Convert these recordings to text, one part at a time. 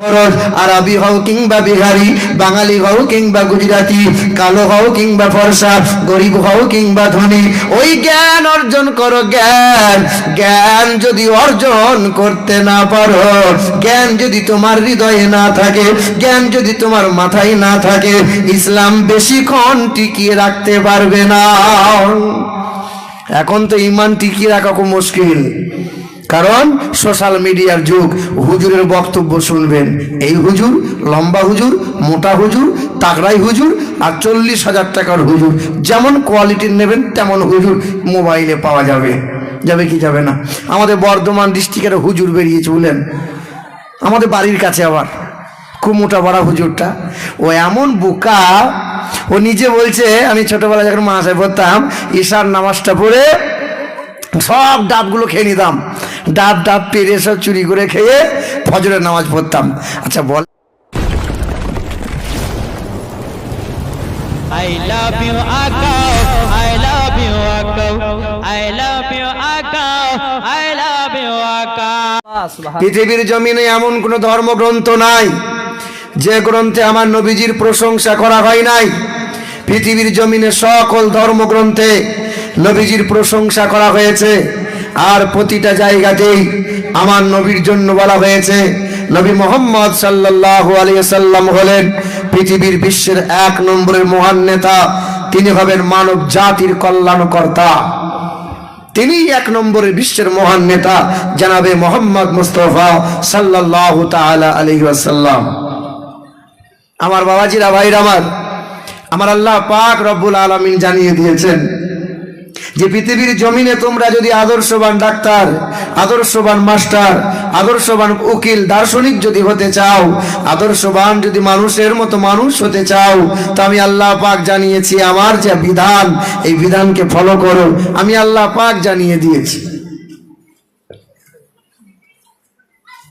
আরবি হও কিংবা বিহারি বাঙালি হও কিংবা গুজরাটি কালো হও কিংবা ফর্সা গরিব হও কিংবা ধনী, ওই জ্ঞান অর্জন করো জ্ঞান জ্ঞান যদি অর্জন করতে না পারো জ্ঞান যদি তোমার হৃদয়ে না থাকে, জ্ঞান যদি তোমার মাথায় না থাকে ইসলাম বেশিক্ষণ টিকিয়ে রাখতে পারবে না। এখন তো ইমান টিকিয়ে রাখা খুব মুশকিল কারণ সোশ্যাল মিডিয়ার যুগ, হুজুরের বক্তব্য শুনবেন। এই হুজুর লম্বা হুজুর, মোটা হুজুর তাকড়াই হুজুর আর চল্লিশ হাজার টাকার হুজুর। যেমন কোয়ালিটির নেবেন, তেমন হুজুর মোবাইলে পাওয়া যাবে। যাবে কি যাবে না? আমাদের বর্ধমান ডিস্ট্রিক্টের হুজুর বেরিয়েছে বলেন আমাদের বাড়ির কাছে আবার, খুব মোটা বড়া হুজুরটা। ও এমন বোকা, ও নিজে বলছে, আমি ছোটবেলায় যখন মাসায় পড়তাম, ঈশার নামাজটা পড়ে সব ডাবগুলো খেয়ে নিতাম। ডাব ডাব পেরে সব চুরি করে খেয়ে ফজরের নামাজ পড়তাম আচ্ছা বল I love you, Akko. I love you, Akko. I love you, Akko. I love you, Akko. পৃথিবীর জমিনে এমন কোনো ধর্মগ্রন্থ নাই যে গ্রন্থে আমার নবীজির প্রশংসা করা হয় নাই পৃথিবীর জমিনে সকল ধর্মগ্রন্থে নবীজির প্রশংসা করা হয়েছে আর প্রতিটা জায়গাতেই আমার নবীর জন্য বলা হয়েছে, নবী মোহাম্মদ সাল্লাল্লাহু আলাইহি সাল্লাম হলেন পৃথিবীর বিশ্বের এক নম্বরের মহান নেতা। তিনি হবেন মানব জাতির কল্যাণকর্তা। তিনি এক নম্বরের বিশ্বের মহান নেতা, জানাবে মোহাম্মদ মুস্তফা সাল্লাহ তাআলা আলাইহি ওয়াসাল্লাম। আমার বাবাজিরা, ভাইরা আমার আমার আল্লাহ পাক রব্বুল আলামিন জানিয়ে দিয়েছেন যে পৃথিবীর জমিনে তোমরা যদি আদর্শবান ডাক্তার, আদর্শবান মাস্টার, আদর্শবান উকিল, দার্শনিক যদি হতে চাও, আদর্শবান যদি মানুষের মতো মানুষ হতে চাও, তো আমি আল্লাহ পাক জানিয়েছি আমার যে বিধান, এই বিধানকে ফলো করো। আমি আল্লাহ পাক জানিয়ে দিয়েছি।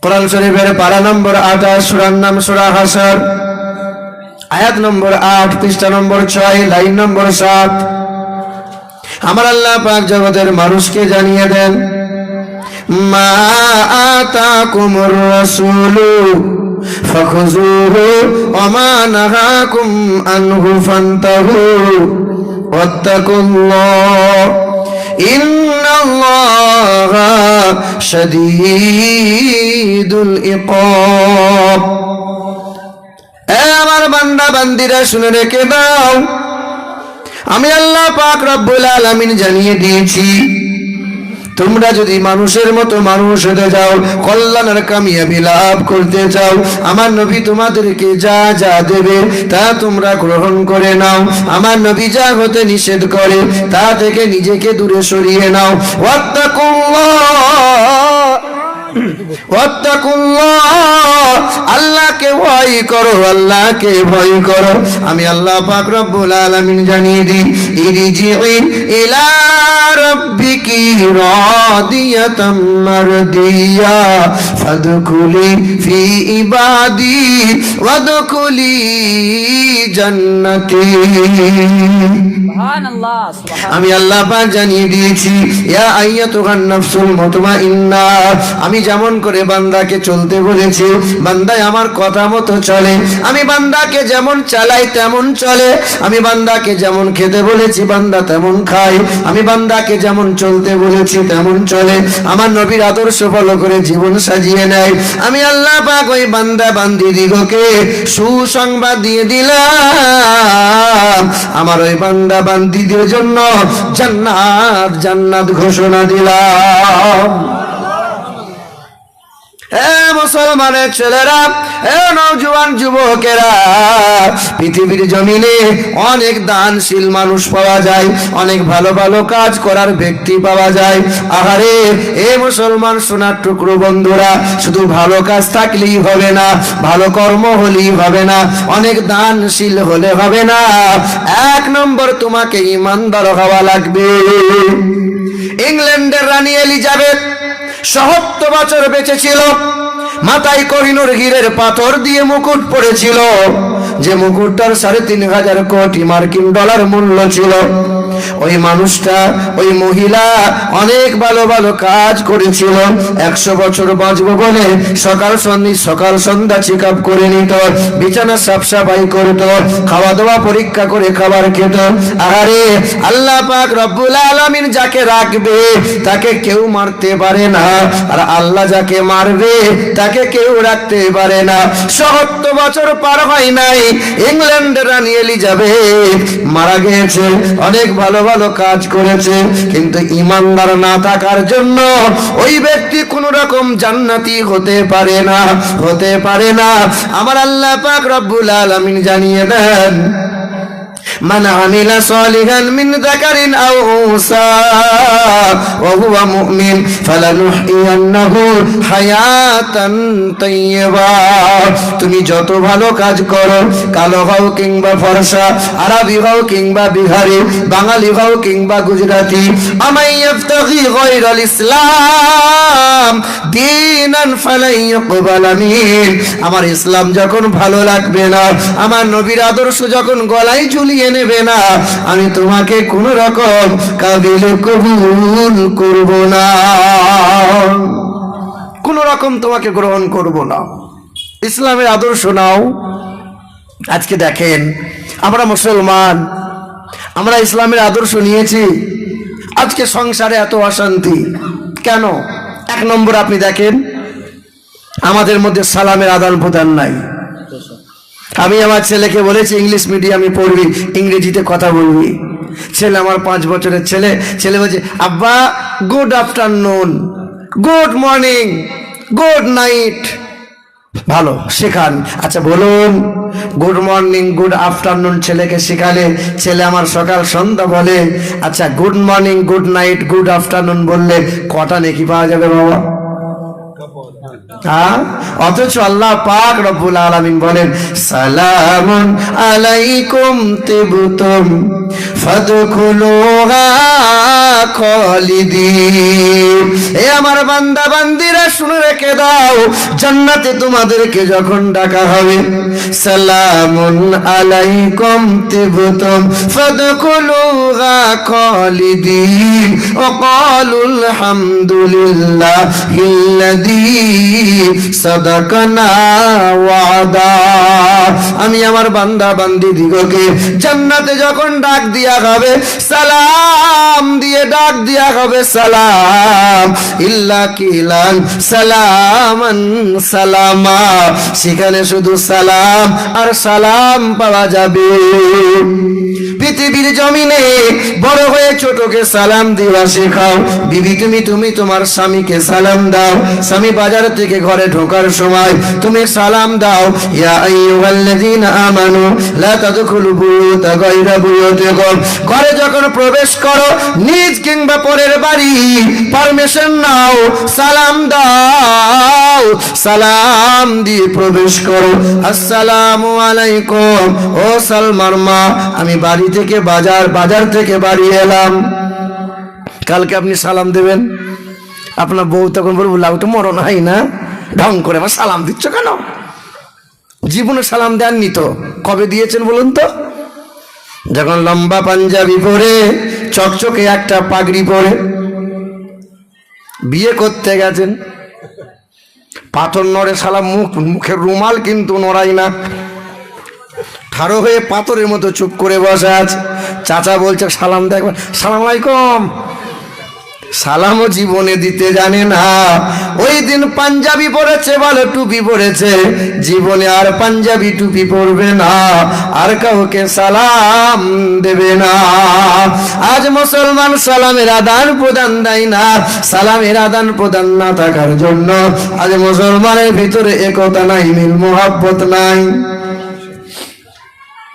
কোরআন শরীফের পারা নম্বর আঠাশ সুরার নাম সুরা হাসার। আয়াত নম্বর আট, পৃষ্ঠা নম্বর ছয়, লাইন নম্বর সাত। আমার আল্লাহ পাক জগতের মানুষকে জানিয়ে দেন, মা রাসূলু ইন্নাল্লাহা শাদীদুল ইকাব। এ আমার বান্দা বান্দিরা শুনে রেখে দাও আমি আল্লাহ পাক রব্বুল আলামিন জানিয়ে দিয়েছি, তোমরা যদি মানুষের মতো মানুষ হতে যাও, কল্যাণের কামিয়াবি লাভ করতে চাও, আমার নবী তোমাদেরকে যা যা দেবে তা তোমরা গ্রহণ করে নাও, আমার নবী যা হতে নিষেধ করে, তা থেকে নিজেকে দূরে সরিয়ে নাও। ওয়াত্তাকুল্লাহ। আল্লাহকে ভয় করো আল্লাহকে ভয় করো। আমি আল্লাহ পাক রব্বুল আলামিন জানিয়ে দিই ইরজিই ইলা রাব্বিকি রাদিয়াতাম মারদিয়া ফাদখুলি ফি ইবাদি ওয়াদখুলি জান্নাতি। আমি আল্লাহ পাক জানিয়ে দিয়েছি ইয়া আইয়াতুহান নাফসুল মুতমাইন্না আমি যেমন করে বান্দাকে চলতে বলেছি বান্দায় আমার কথা মতো চলে। আমি বান্দাকে যেমন চালাই, তেমন চলে। আমি বান্দাকে যেমন খেতে বলেছি, বান্দা তেমন খায়। আমি বান্দাকে যেমন চলতে বলেছি, তেমন চলে। আমার নবীর আদর্শ ফলো করে জীবন সাজিয়ে নেয়। আমি আল্লাহ পাক ওই বান্দা বান্দি দিগকে সুসংবাদ দিয়ে দিলাম। আমার ওই বান্দা বান্দিদের জন্য জান্নাত জান্নাত ঘোষণা দিলাম। হে মুসলমানের ছেলেরা, হে নৌজওয়ান যুবকেরা, পৃথিবীর জমিনে অনেক দানশীল মানুষ পাওয়া যায়, অনেক ভালো ভালো কাজ করার ব্যক্তি পাওয়া যায়। আহারে, এ মুসলমান সোনার টুকরো বন্ধুরা, শুধু ভালো কাজ থাকলেই হবে না, ভালো কর্ম হলেই হবে না, অনেক দানশীল হলে হবে না। এক নম্বর তোমাকে ইমানদার হওয়া লাগবে। ইংল্যান্ডের রানী এলিজাবেথ সহত্তর বছর বেঁচে ছিল মাথায় করিনুর হীরের পাথর দিয়ে মুকুট পড়েছিল। যে মুকুটটার সাড়ে তিন হাজার কোটি মার্কিন ডলার মূল্য ছিল। ওই মানুষটা, ওই মহিলা অনেক ভালো ভালো কাজ করেছিল। একশো বছর বাঁচবো বলে সকাল সন্ধি সকাল সন্ধ্যা চেক আপ করে নিত, বিছানা সাফ সাফাই করতো খাওয়া দাওয়া পরীক্ষা করে খাবার খেত। আরে আল্লাহ পাক রব্বুল আলামিন যাকে রাখবে, তাকে কেউ মারতে পারে না। আর আল্লাহ যাকে মারবে, তাকে কেউ রাখতে পারে না। সত্তর বছর পার হয় নাই, ইংল্যান্ডের রানী এলিজাবেথ মারা গিয়েছে। অনেক ভালো ভালো ভালো কাজ করেছে, কিন্তু ইমানদার না থাকার জন্য ওই ব্যক্তি কোন রকম জান্নাতি হতে পারে না, হতে পারে না। আমার আল্লাহ পাক রব্বুল আলামিন জানিয়ে দেন من عمل صالحا من ذكر أو أنثى وهو مؤمن فلنحيينه حياة طيبة তুমি যত ভালো কাজ করো কালো হও কিংবা ফর্সা আরবি হও কিংবা বিহারি বাঙালি হও কিংবা গুজরাটি আমাই ইফতাগি গায়রাল ইসলাম দীনান ফালাই ইকবাল মিন আমার ইসলাম যখন ভালো লাগবে না আমার নবীর আদর্শ যখন গলায় ঝুলিয়ে নেবে না। আমি তোমাকে কোন রকম কাবিল কবুল করব না। কোন রকম তোমাকে গ্রহণ করব না। ইসলামের আদর্শ নাও। আজকে দেখেন, আমরা মুসলমান, আমরা ইসলামের আদর্শ নিয়েছি। আজকে সংসারে এত অশান্তি। কেন? এক নম্বর আপনি দেখেন, আমাদের মধ্যে সালামের আদান প্রদান নাই। আমি আমার ছেলেকে বলেছি ইংলিশ মিডিয়ামে পড়বি, ইংরেজিতে কথা বলবি। ছেলে আমার পাঁচ বছরের ছেলে ছেলে বলছে, আব্বা good afternoon good morning good night ভালো, শেখান। আচ্ছা বলুন গুড মর্নিং গুড আফটারনুন ছেলেকে শেখালে, ছেলে আমার সকাল সন্ধ্যা বলে আচ্ছা good morning good night good afternoon বললে কটা নেকি পাওয়া যাবে বাবা? অথচ আল্লাহ পাক রব্বুল আলামিন বলেন, সালামুন আলাইকুম তিবতুম, ফাদখুলুহা খালিদিন। এ আমার বান্দা, বান্দিরা, শুনে রেখে দাও, জান্নাতে তোমাদেরকে যখন ডাকা হবে, সালামুন আলাইকুম তিবতুম, ফাদখুলুহা খালিদিন। ওয়া ক্বালু আলহামদুলিল্লাহিল্লাযী সাদাকানা ওয়াদা আমি আমার বান্দা বান্দি দিগকে জান্নাতে যখন ডাক দিয়া হবে সালাম দিয়ে ডাক দিয়া হবে সালাম। ইল্লা কিলান সালামান সালামা। সেখানে শুধু সালাম আর সালাম পাওয়া যাবে। পৃথিবীর জমিনে বড় হয়ে ছোটকে সালাম দেওয়া শেখাও। বিবি, তুমি তুমি তোমার স্বামীকে সালাম দাও। স্বামী বাজার থেকে ঘরে ঢোকার সময় তুমি সালাম দাও, ইয়া আইয়ুহাল্লাযীনা আমানু, লা তাদখুলু বুয়ুতা গায়রা বুয়ুতিকুম। ঘরে যখন প্রবেশ করো, নিজ কিংবা পরের বাড়ি পারমিশন নাও, সালাম দাও, সালাম দিয়ে প্রবেশ করো। আসসালামু আলাইকুম, ও সালমার মা, আমি বাড়ি থেকে বাজার বাজার থেকে বাড়ি এলাম। কালকে আপনি সালাম দেবেন? আপনার বউ তখন বলব, লাউ, তো মরণ হয় না? ঢং করে আমার সালাম দিচ্ছ কেন? জীবনে সালাম দেননি তো। কবে দিয়েছেন বলুন তো? যখন লম্বা পাঞ্জাবি পরে, চকচকে একটা পাগড়ি পরে, বিয়ে করতে গেছেন। পাথর নড়ে সালাম মুখ, মুখের রুমাল কিন্তু নড়াই না। ঠাড়ো হয়ে পাথরের মতো চুপ করে বসে আছে। চাচা বলছে, সালাম দেখবেন সালাম আলাইকুম। সালামও জীবনে দিতে জানে না। ওই দিন পাঞ্জাবি পরেছে, বলে টুপি পরেছে। জীবনে আর পাঞ্জাবি টুপি পরবে না। আর কাউকে সালাম দেবে না। আজ মুসলমান সালামের আদান প্রদান দেয় না। সালামের আদান প্রদান না থাকার জন্য আজ মুসলমানের ভিতরে একতা নাই, মিল মোহাব্বত নাই।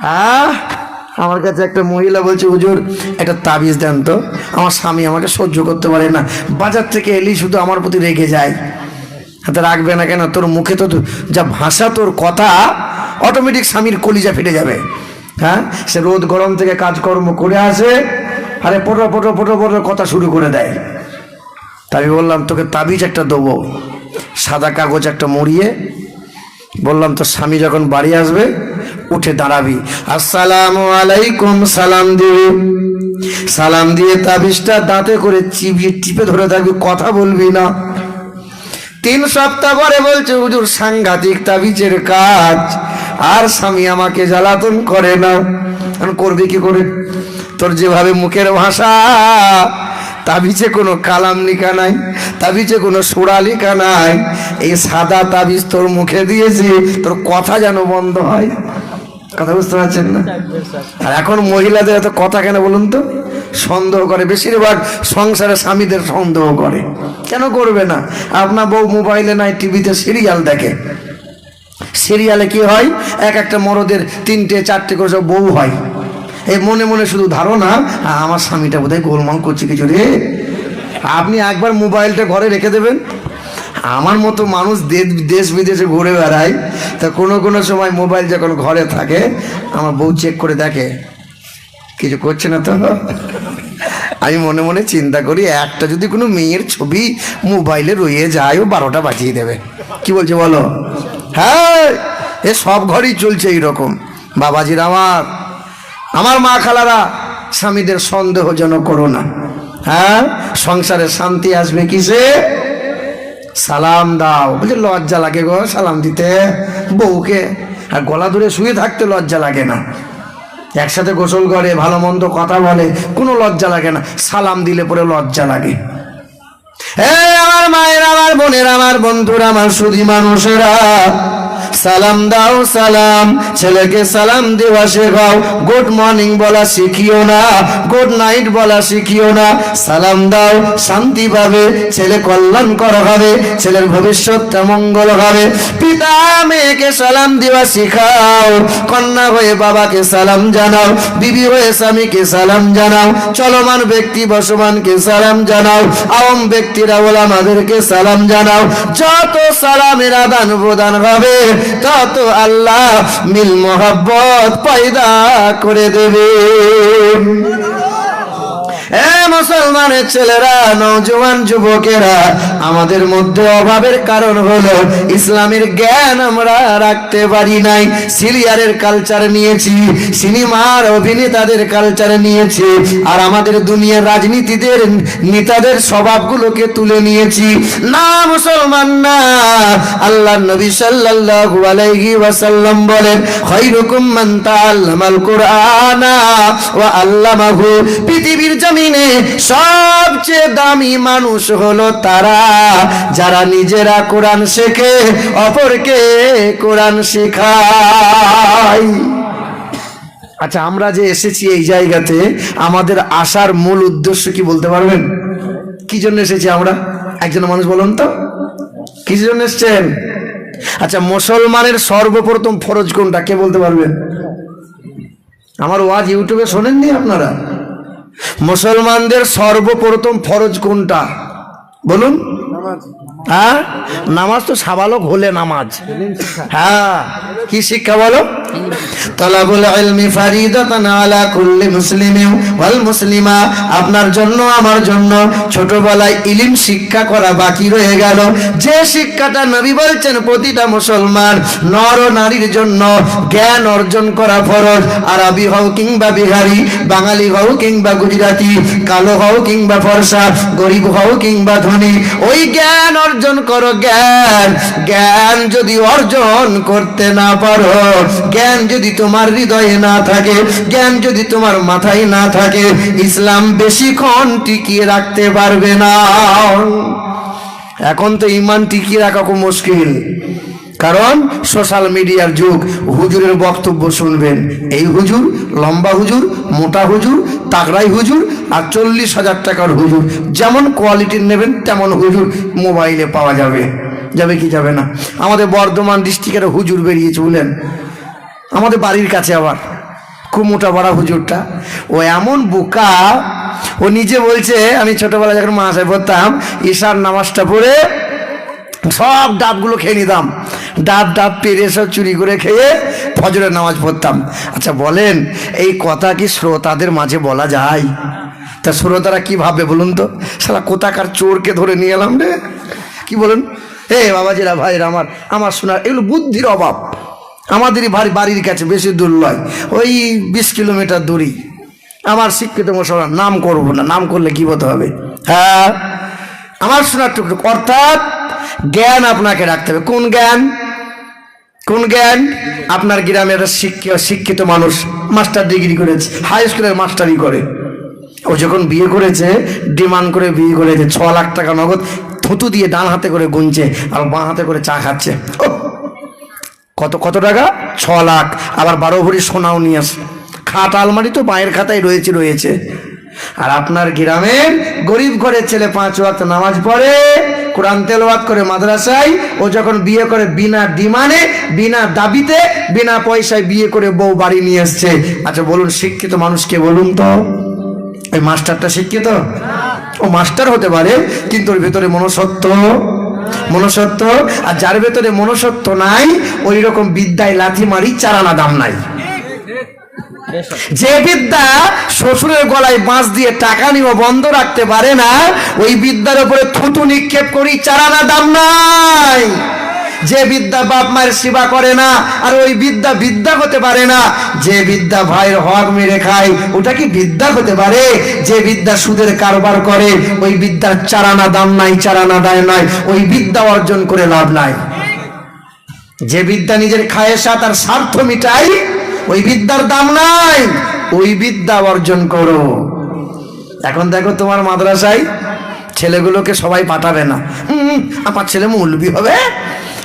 আহ! আমার কাছে একটা মহিলা বলছে, হুজুর, একটা তাবিজ দেন তো। আমার স্বামী আমাকে সহ্য করতে পারে না। বাজার থেকে এলি শুধু আমার প্রতি রেগে যায়। হাতে রাখবে না কেন? তোর মুখে তো যা ভাষা, তোর কথা অটোমেটিক স্বামীর কলিজা ফেটে যাবে। হ্যাঁ? সে রোদ গরম থেকে কাজকর্ম করে আসে, আরে পটো পটো পটো পটো কথা শুরু করে দেয়। তাই আমি বললাম, তোকে তাবিজ একটা দেবো। সাদা কাগজ একটা মরিয়ে, বললাম, তোর স্বামী যখন বাড়ি আসবে উঠে দাঁড়াবি। আসসালামু আলাইকুম, সালাম দিবি সালাম দিয়ে তাবিজটা দাঁতে করে চিবিয়ে টিপে ধরে থাকবি, কথা বলবি না। তিন সপ্তাহ পরে বলছে, হুজুর, সাংঘাতিক তাবিজের কাজ। আর স্বামী আমাকে জ্বালাতন করে না। করবি কি করে? তোর যেভাবে মুখের ভাষা, তাবিজে কোনো কালাম লিখা নাই, তাবিজে কোনো সুরা লিখা নাই। এই সাদা তাবিজ তোর মুখে দিয়েছি, তোর কথা যেন বন্ধ হয়। কথা বুঝতে পারছেন না? আর এখন মহিলাদের এত কথা কেন বলুন তো? সন্দেহ করে। বেশিরভাগ সংসারে স্বামীদের সন্দেহ করে। কেন করবে না? আপনার বউ মোবাইলে নাই টিভিতে সিরিয়াল দেখে। সিরিয়ালে কি হয়? এক একটা মরদের তিনটে চারটে করে সব বউ হয়। এই মনে মনে শুধু ধারণা "আ, আমার স্বামীটা বোধহয় গোলমাল করছে কিছু রে। আপনি একবার মোবাইলটা ঘরে রেখে দেবেন। আমার মতো মানুষ দেশ বিদেশে ঘুরে বেড়ায়, তা কোনো কোনো সময় মোবাইল যখন ঘরে থাকে, আমার বউ চেক করে দেখে, কিছু করছে না তো? আমি মনে মনে চিন্তা করি, একটা যদি কোনো মেয়ের ছবি মোবাইলে রয়ে যায়, ও বারোটা বাজিয়ে দেবে। কি বলছে বলো? হ্যাঁ এ সব ঘরেই চলছে এইরকম। বাবাজির আমার আমার মা খালারা, স্বামীদের সন্দেহ যেন করো না। হ্যাঁ সংসারে শান্তি আসবে কিসে? সালাম দাও। বলছে, লজ্জা লাগে গো, সালাম দিতে। বউকে। আর গলা ধরে শুয়ে থাকতে লজ্জা লাগে না। একসাথে গোসল করে, ভালো মন্দ কথা বলে, কোনো লজ্জা লাগে না। সালাম দিলে পরে লজ্জা লাগে। আমার মায়ের, আমার বোনের, আমার বন্ধুরা, আমার সুধী মানুষেরা। সালাম দাও, সালাম। ছেলেকে সালাম দেওয়া শেখাও। গুড মর্নিং বলা শিখিও না। গুড নাইট বলা শিখিও না। সালাম দাও, শান্তি পাবে। ছেলে কল্যাণ করা হবে। ছেলের ভবিষ্যৎটা মঙ্গল হবে। পিতা মেয়েকে সালাম দেওয়া শিখাও। কন্যা হয়ে বাবাকে সালাম জানাও। বিবি হয়ে স্বামীকে সালাম জানাও। চলমান ব্যক্তি বসমানকে সালাম জানাও। আওম ব্যক্তিরা বলে আমাদেরকে সালাম জানাও। যত সালামের আদান প্রদান হবে তত আল্লাহ মিল মোহাব্বত পয়দা করে দেবে। মুসলমানের ছেলেরা নৌজওয়ান যুবকেরা, আমাদের মধ্যে অভাবের কারণ হলো ইসলামের জ্ঞান আমরা রাখতে পারি নাই। সিরিয়ালের কালচার নিয়েছি, সিনেমার অভিনেতাদের কালচার নিয়েছি, আর আমাদের দুনিয়ার রাজনীতিদের, নেতাদের স্বভাবগুলোকে তুলে নিয়েছি। না মুসলমান না আল্লাহ নবী সাল্লাল্লাহু আলাইহি ওয়াসাল্লাম বলেন, খায়রুকুম মান তাআল্লামাল কুরআনা ওয়া আল্লামাহু। পৃথিবীর জমিনে সবচেয়ে দামি মানুষ হলো তারা। যারা নিজেরা কোরআন শেখে, অপরকে কোরআন শেখায়। আচ্ছা আমরা যে এসেছি এই জায়গাতে, আমাদের আসার মূল উদ্দেশ্য কি বলতে পারবেন? কি জন্য এসেছি আমরা? একজন মানুষ বলুন তো। কি জন্য এসছেন? আচ্ছা মুসলমানের সর্বপ্রথম ফরজ কোনটা? কে বলতে পারবেন? আমার ওয়াজ ইউটিউবে শোনেননি আপনারা? মুসলমানদের সর্বপ্রথম ফরজ কোনটা? বলুন। হ্যাঁ? নামাজ তো সাবালক হলে নামাজ। হ্যাঁ। কি শিক্ষা বলো? তলাবুল ইলমি ফারিদাতান আলা কুল্লি মুসলিমিন ওয়াল মুসলিমা। আপনার জন্য, আমার জন্য ছোটবেলায় ইলিম শিক্ষা করা বাকি রয়ে গেল। যে শিক্ষাটা নবী বলছেন প্রতিটা মুসলমান, নর নারীর জন্য জ্ঞান অর্জন করা ফরজ। আরবি হও কিংবা বিহারি, বাঙালি হও কিংবা কালো হও কিংবা ফর্সা, গরিব হও কিংবা ধনী। ওই জ্ঞান অর্জন করো, জ্ঞান। জ্ঞান যদি অর্জন করতে না পারো, জ্ঞান যদি তোমার হৃদয়ে না থাকে, জ্ঞান যদি তোমার মাথায় না থাকে, ইসলাম বেশিক্ষণ টিকিয়ে রাখতে পারবে না। এখন তো ইমান টিকিয়ে রাখা খুব মুশকিল। কারণ সোশ্যাল মিডিয়ার যুগ, হুজুরের বক্তব্য শুনবেন। এই হুজুর লম্বা হুজুর, মোটা হুজুর, তাগড়াই হুজুর আর চল্লিশ হাজার টাকার হুজুর। যেমন কোয়ালিটির নেবেন, তেমন হুজুর মোবাইলে পাওয়া যাবে। যাবে কি যাবে না? আমাদের বর্ধমান ডিস্ট্রিক্টের হুজুর বেরিয়েছে বলেন আমাদের বাড়ির কাছে আবার, খুব মোটা বড়া হুজুরটা। ও এমন বোকা, ও নিজে বলছে, আমি ছোটবেলায় যখন মাসায় পড়তাম, ঈশার নামাজটা পড়ে সব ডাবগুলো খেয়ে নিতাম। ডাব ডাব পেরে সব চুরি করে খেয়ে ফজরের নামাজ পড়তাম। আচ্ছা বলেন, এই কথা কি শ্রোতাদের মাঝে বলা যায়? তা শ্রোতারা কি ভাববে বলুন তো? সারা কোথাকার চোরকে ধরে নিয়ে এলাম রে? কি বলুন? এ বাবাজিরা ভাইরা আমার আমার শোনার এগুলো বুদ্ধির অভাব। আমাদেরই বাড়ি, বাড়ির কাছে বেশি দূর নয়, ওই বিশ কিলোমিটার দূরই। আমার শিক্ষিত মুসলমান নাম করব না, নাম করলে কি হতে হবে? হ্যাঁ? আমার শোনার টুকটুক অর্থাৎ জ্ঞান আপনাকে রাখতে হবে। কোন জ্ঞান? কোন জ্ঞান? আপনার গ্রামে একটা শিক্ষিত মানুষ মাস্টার ডিগ্রি করেছে, হাই স্কুলের মাস্টারি করে। ও যখন বিয়ে করেছে, ডিমান্ড করে বিয়ে করেছে ছ লাখ টাকা নগদ থুতু দিয়ে ডান হাতে করে গুনছে, আর বাঁ হাতে করে চা খাচ্ছে। ওহ! কত কত টাকা? ছ লাখ। আবার বারো ভরি সোনাও নিয়ে আসে। খাট আলমারি তো মায়ের খাতায় রয়েছে রয়েছে। আর আপনার গ্রামের গরিব ঘরের ছেলে পাঁচ ওয়াক্ত নামাজ পড়ে, কোরআন তেলাওয়াত করে মাদ্রাসায়, ও যখন বিয়ে করে বিনা ডিমানে বিনা দাবিতে, বিনা পয়সায় বিয়ে করে বউ বাড়ি নিয়ে এসছে আচ্ছা বলুন, শিক্ষিত মানুষকে বলুন তো। ওই মাস্টারটা শিক্ষিত? ও মাস্টার হতে পারে, কিন্তু ওর ভেতরে মনসত্ব মনসত্ব আর যার ভেতরে মনসত্ব নাই ওই রকম বিদ্যায় লাথি মারি, চারানা দাম নাই। যে বিদ্যা শ্বশুরের গলায় বাঁশ দিয়ে টাকা নিয়ে বন্ধ রাখতে পারে না, ওই বিদ্যার উপরে থুতু নিক্ষেপ করি, চারানা দাম নাই। যে বিদ্যা বাপ মায়ের সেবা করে না, আর ওই বিদ্যা বিদ্যা হতে পারে না, যে বিদ্যা ভাইয়ের হক মেরে খায়, ওটা কি বিদ্যা হতে পারে? যে বিদ্যা সুদের কারবার করে, ওই বিদ্যার চারানা দাম নাই চারানা দায় নাই, ওই বিদ্যা অর্জন করে লাভ নাই। যে বিদ্যা নিজের খায়েশা তার স্বার্থ মিটাই ওই বিদ্যার দাম নাই, ওই বিদ্যা অর্জন করো। এখন দেখো তোমার মাদ্রাসায় ছেলেগুলোকে সবাই পাঠাবে না। আমার ছেলে মৌলবি হবে।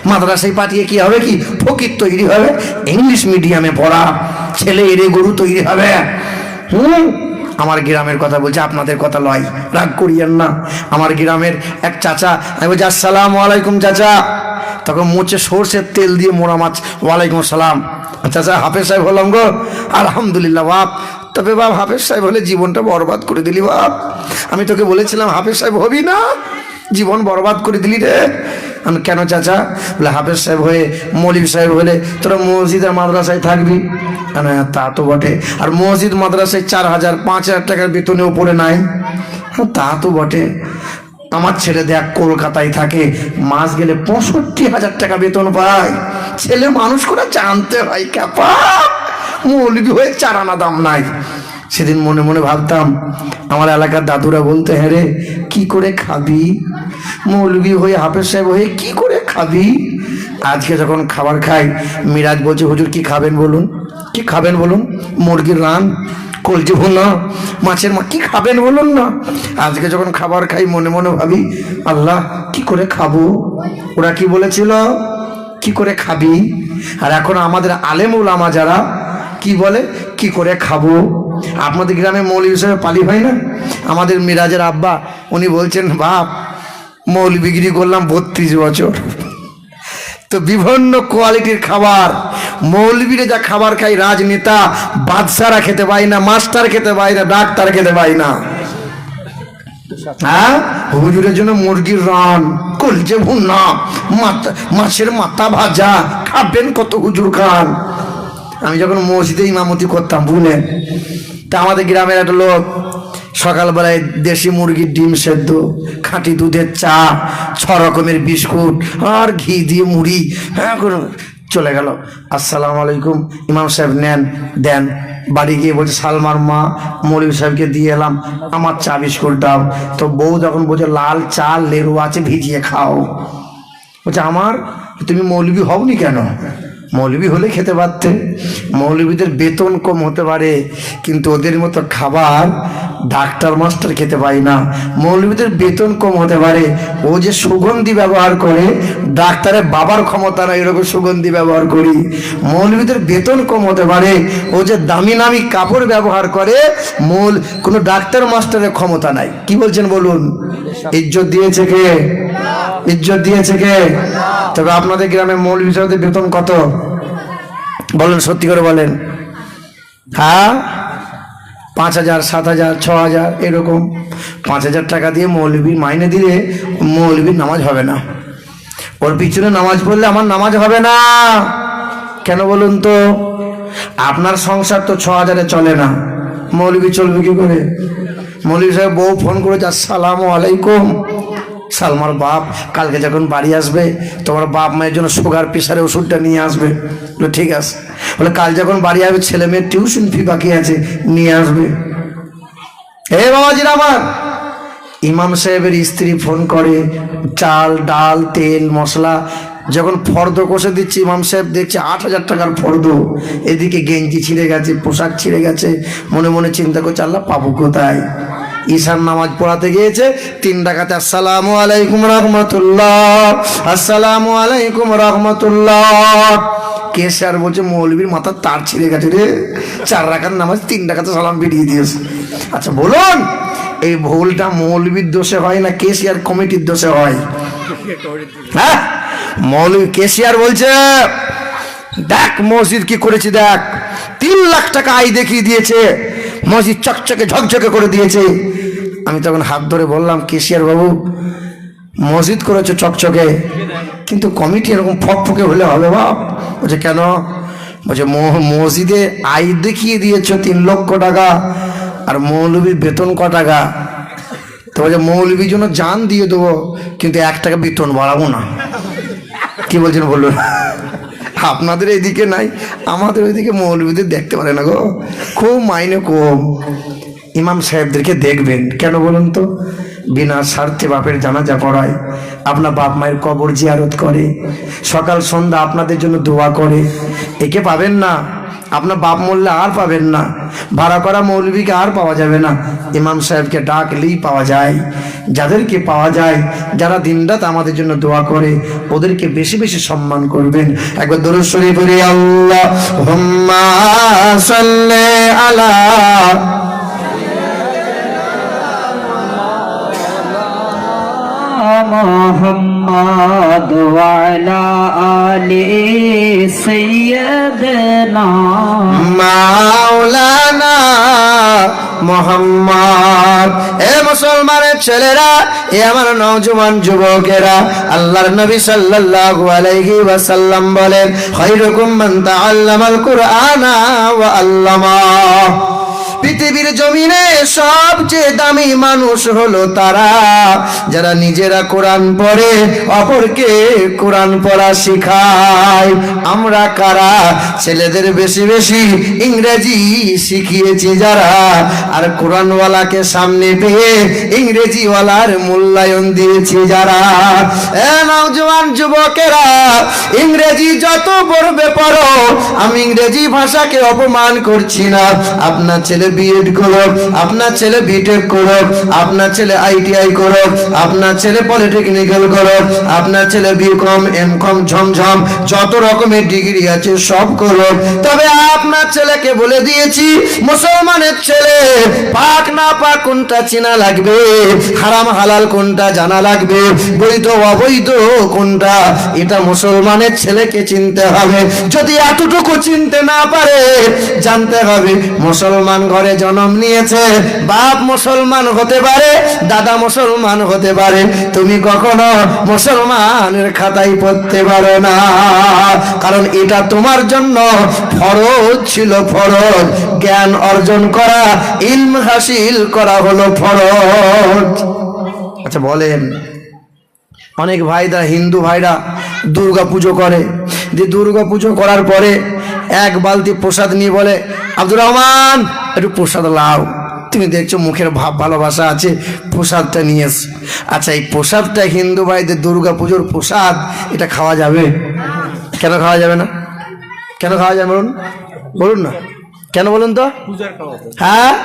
মাদ্রাসায় পাঠিয়ে কি হবে কি? ফকির তৈরি হবে। ইংলিশ মিডিয়ামে পড়া ছেলে এরে গরু তৈরি হবে। হুম? আমার গ্রামের কথা বলছি, আপনাদের কথা লয়। রাগ করিয়েন না। আমার গ্রামের এক চাচা, আমি বলছি, আসসালাম আলাইকুম চাচা। তখন মুছে সর্ষের তেল দিয়ে মোড়া মাছ, ওয়ালাইকুম আসসালাম। চাচা, হাফেজ সাহেব হলাম গো। আলহামদুলিল্লাহ, বাপ। তবে বাপ, হাফেজ সাহেব হলে জীবনটা বরবাদ করে দিলি, বাপ। আমি তোকে বলেছিলাম, হাফেজ সাহেব হবি না? জীবন বরবাদ করে দিলি রে। আমি কেন চাচা? বলে হাফেজ সাহেব হয়ে মলিম সাহেব হলে তোরা মসজিদ আর মাদ্রাসায় থাকবি। কেন তা তো বটে। আর মসজিদ মাদ্রাসায় চার হাজার পাঁচ হাজার টাকার বেতনে উপরে নাই। হ্যাঁ, তা তো বটে। আমার ছেলে দেখ কলকাতায় থাকে মাস গেলে পঁয়ষট্টি হাজার টাকা বেতন পায়। ছেলে মানুষ করে জানতে হয় ক্যাপা। মৌলবি হয়ে চারানা দাম নাই। সেদিন মনে মনে ভাবতাম আমার এলাকার দাদুরা বলতে হ্যাঁ রে কি করে খাবি? মৌলবি হয়ে, হাফেজ সাহেব হয়ে কি করে খাবি? আজকে যখন খাবার খাই, মিরাজ বলছে, হুজুর, কি খাবেন বলুন? কি খাবেন বলুন? মুরগির রান, কলজি ভুনা, মাছের মা কি খাবেন বলুন না? আজকে যখন খাবার খাই, মনে মনে ভাবি, আল্লাহ, কি করে খাব? ওরা কি বলেছিল? কি করে খাবি? আর এখন আমাদের আলেম উলামা যারা, কি বলে? কি করে খাব? আপনাদের গ্রামে মৌলী হিসেবে পালি হয় না? আমাদের মিরাজের আব্বা, উনি বলছেন, বাপ মৌল বিক্রি করলাম বত্রিশ বছর। তো বিভিন্ন কোয়ালিটির খাবার, মৌলবীরা যা খাবার খাই রাজনেতা, বাদশারা খেতে পায় না, মাস্টার খেতে পায় না, ডাক্তার খেতে পায় না। হ্যাঁ? হুজুরের জন্য মুরগির রান, কলজে ভুনা মাছের মাথা ভাজা, খাবেন কত হুজুর খান। আমি যখন মসজিদে ইমামতি করতাম, বুঝলেন? তা আমাদের গ্রামের একটা লোক সকালবেলায় দেশি মুরগির ডিম সেদ্ধ, খাঁটি দুধের চা, ছ রকমের বিস্কুট আর ঘি দিয়ে মুড়ি হ্যাঁ করে চলে গেল। আসসালাম আলাইকুম, ইমাম সাহেব নেন, দেন। বাড়ি গিয়ে বলছে, সালমার মা মৌলী সাহেবকে দিয়ে এলাম, আমার চা বিস্কুট দাও। তো বউ যখন বলছে, লাল চা লেরু আছে, ভিজিয়ে খাও। বলছে, আমার? তুমি মৌলবি হওনি কেন? মৌলবি হলে খেতে পারতে। মৌলবিদের বেতন কম হতে পারে, কিন্তু ওদের মতো খাবার ডাক্তার, মাস্টার খেতে পায় না। মৌলবীদের বেতন কম হতে পারে, ও যে সুগন্ধি ব্যবহার করে, ডাক্তারের বাবার ক্ষমতা না এরকম সুগন্ধি ব্যবহার করি। মৌলবিদের বেতন কম হতে পারে, ও যে দামি নামি কাপড় ব্যবহার করে, মূল কোনো ডাক্তার, মাস্টারের ক্ষমতা নাই। কি বলছেন বলুন? ইজ্জত দিয়েছে কে? ইজ্জত দিয়েছে কে? তবে আপনাদের গ্রামে মৌলবী সাহেবদের বেতন কত? বলেন, সত্যি করে বলেন। হ্যাঁ? পাঁচ হাজার, সাত হাজার, ছ হাজার, এরকম। পাঁচ হাজার টাকা দিয়ে মৌলবীর মাইনে দিলে মৌলবীর নামাজ হবে না। ওর পিছনে নামাজ পড়লে আমার নামাজ হবে না। কেন বলুন তো? আপনার সংসার তো ছ হাজারে চলে না। মৌলবী চলবে কি করে? মৌলবী সাহেব বউ ফোন করে করেছে, আসসালামু আলাইকুম। সালমার বাপ কালকে যখন বাড়ি আসবে, তোমার বাপ মায়ের জন্য সুগার প্রেশারের ওষুধটা নিয়ে আসবে। ঠিক আছে। বলে, কাল যখন বাড়ি আসবে, ছেলে মেয়ের টিউশন ফি বাকি আছে, নিয়ে আসবে। এ বাবাজির আমার ইমাম সাহেবের স্ত্রী ফোন করে, চাল, ডাল, তেল, মশলা। যখন ফর্দ কষে দিচ্ছে, ইমাম সাহেব দেখছে আট হাজার টাকার ফর্দ। এদিকে গেঞ্জি ছিঁড়ে গেছে, পোশাক ছিঁড়ে গেছে। মনে মনে চিন্তা করছে, আল্লাহ পাবো কোথায়? ঈশান নামাজ পড়াতে গিয়েছে, তিন ডাকাতে আসসালামু আলাইকুম রহমতুল্লাহ, আসসালামু আলাইকুম রহমতুল্লাহ। কে স্যার বলছে, মৌলবীর মাথার তার ছিঁড়ে গেছে রে। চার রাখার নামাজ, তিন ডাকাতে সালাম ফিরিয়ে দিয়েছে। আচ্ছা বলুন, এই ভুলটা মৌলবীর দোষে হয় না কেসিয়ার কমিটির দোষে হয়? হ্যাঁ কেসিয়ার বলছে, দেখ মসজিদ কি করেছে, দেখ, তিন লাখ টাকা আয় দেখিয়ে দিয়েছে। মসজিদ চকচকে ঝকঝকে করে দিয়েছে। আমি তখন হাত ধরে বললাম কেসিয়ার বাবু, মসজিদ করেছে চকচকে, কিন্তু কমিটি এরকম ফকফকে হলে হবে বাপ। বলছে, কেন? বলছে মসজিদে আয় দেখিয়ে দিয়েছ তিন লক্ষ টাকা, আর মৌলবীর বেতন ক টাকা? তো বলছে মৌলবীর জন্য জান দিয়ে দেবো, কিন্তু এক টাকা বেতন বাড়াবো না। কি বলছেন বলুন? আপনাদের এইদিকে নাই, আমাদের ওইদিকে মৌলবীদের দেখতে পারে না গো। খুব মাইনে কম। ইমাম সাহেবদেরকে দেখবেন। কেন বলুন তো? বিনা স্বার্থে বাপের জানাজা পড়ায় আপনার বাপ মায়ের কবর জিয়ারত করে। সকাল সন্ধ্যা আপনাদের জন্য দোয়া করে। একে পাবেন না। আপনার বাপ মরলে আর পাবেন না। ভাড়া করা মৌলবীকে আর পাওয়া যাবে না। ইমাম সাহেবকে ডাকলেই পাওয়া যায়। যাদেরকে পাওয়া যায়, যারা দিনরাত আমাদের জন্য দোয়া করে, ওদেরকে বেশি বেশি সম্মান করবেন। একবার দরুদ শরীফ আল্লাহ আলা محمد وعلى آل سيدنا মাওলানা মোহাম্মদ এ মুসলমানের ছেলেরা এ আমার নওজোয়ান যুবকেরা আল্লাহর নবী সাল্লাল্লাহু আলাইহি ওয়াসাল্লাম বলেন খায়রুকুম মান তাআল্লামাল কুরআনা ওয়া আল্লামা পৃথিবীর জমিনে সবচেয়ে দামি মানুষ হলো তারা। যারা নিজেরা কোরআন পড়ে, অপরকে কোরআন পড়া শিখায়। আমরা কারা? ছেলেদের বেশি বেশি ইংরেজি শিখিয়েছি যারা। আর কোরআনওয়ালাকে সামনে পেয়ে ইংরেজিওয়ালার মূল্যায়ন দিয়েছি যারা। এ নওজোয়ান যুবকেরা, ইংরেজি যত পড়বে পড়ো। আমি ইংরেজি ভাষাকে অপমান করছি না। আপনার ছেলে বিএড করো, আপনার ছেলে বিটেক করো, আপনার ছেলে আইটিআই করো, আপনার ছেলে পলিটেকনিক্যাল করো, আপনার ছেলে বিকম এম কম ঝমঝম, যত রকমের ডিগ্রি আছে সব করো। তবে আপনার ছেলেকে বলে দিয়েছি, মুসলমানের ছেলে, পাক না পাক কোনটা চেনা লাগবে? হারাম হালাল কোনটা জানা লাগবে? বৈধ অবৈধ কোনটা? এটা মুসলমানের ছেলেকে চিনতে হবে। যদি এতটুকু চিনতে না পারে, জানতে হবে মুসলমান ঘরে জন্ম নিয়েছে। বাপ মুসলমান হতে পারে, দাদা মুসলমান হতে পারে। তুমি কখনো মুসলমানের খাতায় পড়তে পারো না। কারণ এটা তোমার জন্য ফরজ ছিল ফরজ। জ্ঞান অর্জন করা, ইলম হাসিল করা হলো ফরজ। আচ্ছা বলেন, অনেক ভাইরা, হিন্দু ভাইরা দুর্গা পুজো করে। যে দুর্গা পুজো করার পরে এক বালতি প্রসাদ নিয়ে বলে, আব্দুর রহমান একটু প্রসাদ লাও। তুমি দেখছ মুখের ভাব ভালোবাসা আছে প্রসাদটা নিয়ে এসো। আচ্ছা এই প্রসাদটা হিন্দু ভাইদের দুর্গা পুজোর প্রসাদ এটা খাওয়া যাবে? কেন খাওয়া যাবে না? কেন খাওয়া যাবে বলুন? বলুন না। কেন বলুন তো? হ্যাঁ?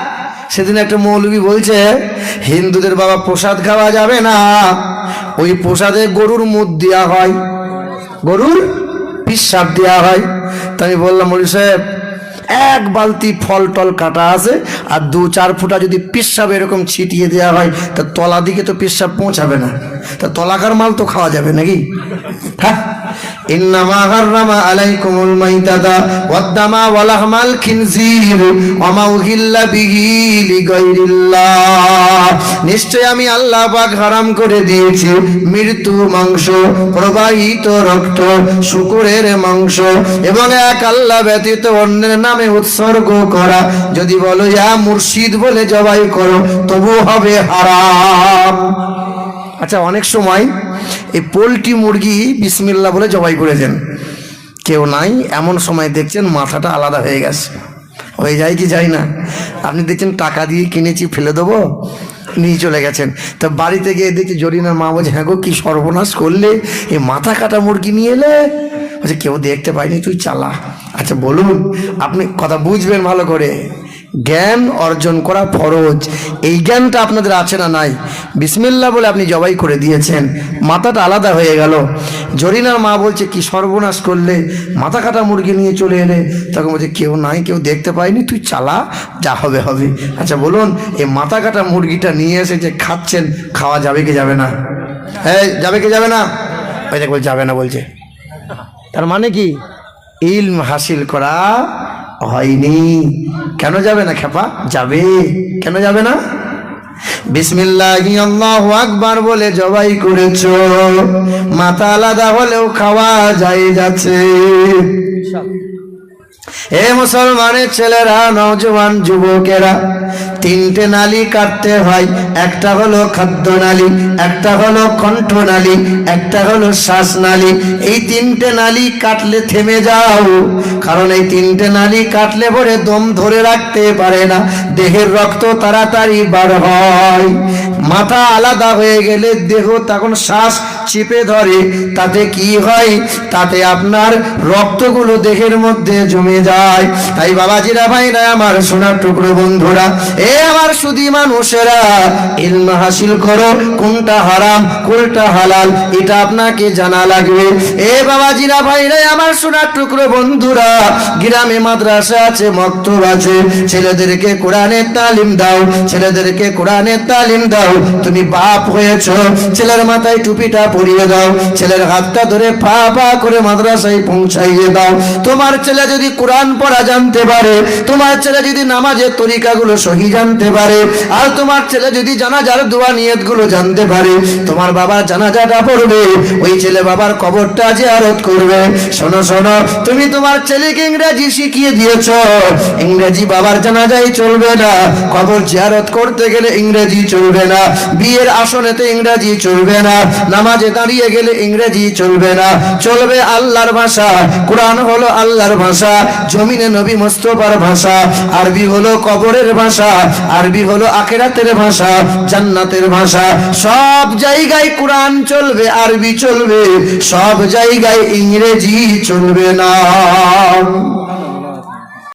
সেদিন একটা মৌলবী বলছে হিন্দুদের বাবা প্রসাদ খাওয়া যাবে না। ওই প্রসাদে গরুর মুদ দেওয়া হয়। গরুর পিসাব দেওয়া হয়। তা আমি বললাম মৌলী সাহেব এক বালতি ফল টল কাটা আছে, আর দু চার ফুটা যদি পিসাব এরকম ছিটিয়ে দেওয়া হয়, তা তলা দিকে তো পিসাব পৌঁছাবে না। তা তলাকার মাল তো খাওয়া যাবে নাকি? হ্যাঁ? নিশ্চয় আমি আল্লাহ পাক হারাম করে দিয়েছি। মৃত্যু মাংস, প্রবাহিত রক্ত, শুকুরের মাংস এবং এক আল্লাহ ব্যতীত অন্যের নামে উৎসর্গ করা। যদি বলো, ইয়া মুর্শিদ বলে জবাই করো তবু হবে হারাম। আচ্ছা অনেক সময় এই পোলট্রি মুরগি বিসমিল্লা বলে জবাই করেছেন। কেউ নাই, এমন সময় দেখছেন মাথাটা আলাদা হয়ে গেছে। হয়ে যায় কি যায় না। আপনি দেখছেন টাকা দিয়ে কিনেছি, ফেলে দেবো, নিয়ে চলে গেছেন। তো বাড়িতে গিয়ে দেখছি জরিনার মা বলছে হ্যাঁ গো, কি সর্বনাশ করলে? এই মাথা কাটা মুরগি নিয়ে এলে? বলছে, কেউ দেখতে পায়নি, তুই চালা। আচ্ছা বলুন, আপনি কথা বুঝবেন ভালো করে। জ্ঞান অর্জন করা ফরজ। এই জ্ঞানটা আপনাদের আছে না নাই? বিসমিল্লা বলে আপনি জবাই করে দিয়েছেন। মাথাটা আলাদা হয়ে গেল। জরিনার মা বলছে, কি সর্বনাশ করলে? মাথা কাটা মুরগি নিয়ে চলে এলে? তখন বলছে, কেউ নাই, কেউ দেখতে পায়নি তুই চালা, যা হবে হবে। আচ্ছা বলুন, এই মাথা কাটা মুরগিটা নিয়ে এসে যে খাচ্ছেন, খাওয়া যাবে কি যাবে না? হ্যাঁ যাবে কি যাবে না? ওই দেখ, যাবে না বলছে। তার মানে কি? ইলম হাসিল করা হয়নি। কেন যাবে না খেপা? যাবে। কেন যাবে না? বিসমিল্লাহি, আল্লাহু আকবার বলে জবাই করেছ। মাথা আলাদা হলেও খাওয়া যায় যাচ্ছে। এ মুসলমানের ছেলেরা, নওজোয়ান যুবকেরা, তিনটে নালি কাটতে হয়। একটা হলো খাদ্য নালী, একটা হলো কণ্ঠ নালী, একটা হলো শ্বাস নালী। এই তিনটে নালি কাটলে থেমে যাও। কারণ এই তিনটে নালি কাটলে পরে দম ধরে রাখতে পারে না। দেহের রক্ত তাড়াতাড়ি বার হয়। মাথা আলাদা হয়ে গেলে দেহ তখন শ্বাস চিপে ধরে, তাতে কি হয়? তাতে আপনার রক্তগুলো দেহের মধ্যে জমে যায়। তাই বাবাজিরা ভাইরা, আমার সোনার টুকরো বন্ধুরা, এ আমার সুদী মানুষেরা, ইলম হাসিল করো, কোনটা হারাম, কোনটা হালাল, এটা আপনাকে জানা লাগবে। এ বাবাজিরা ভাইরা, আমার সোনার টুকরো বন্ধুরা, গ্রামে মাদ্রাসা আছে, মক্তব আছে। ছেলেদেরকে কোরআনের তালিম দাও, ছেলেদেরকে কোরআনের তালিম দাও। তুমি বাপ হয়েছ, ছেলের মাথায় টুপিটা পরিয়ে দাও। ছেলের হাতটা ধরে পা পা করে মাদ্রাসায় পৌঁছাইয়ে দাও। তোমার ছেলে যদি কোরআন পড়া জানতে পারে, তোমার ছেলে যদি নামাজের তরিকাগুলো সহি জানতে পারে, আর তোমার ছেলে যদি জানাজার দোয়া নিয়তগুলো জানতে পারে, তোমার বাবার জানাজাটা পড়বে, ওই ছেলে বাবার কবরটা জিয়ারত করবে। শোনো শোনো, তুমি তোমার ছেলেকে ইংরেজি শিখিয়ে দিয়েছ। ইংরেজি বাবার জানাজাই চলবে না। কবর জিয়ারত করতে গেলে ইংরেজি চলবে না। বিয়ের আসনেতে ইংরেজি চলবে না। নামাজে দাঁড়িয়ে গেলে ইংরেজি চলবে না। চলবে আল্লাহর ভাষা। কোরআন হলো আল্লাহর ভাষা। জমিনে নবী মোস্তফার ভাষা। আরবি হলো কবরের ভাষা। আরবি হলো আখেরাতের ভাষা। জান্নাতের ভাষা। সব জায়গায় কোরআন চলবে, আরবি চলবে। সব জায়গায় ইংরেজি চলবে না।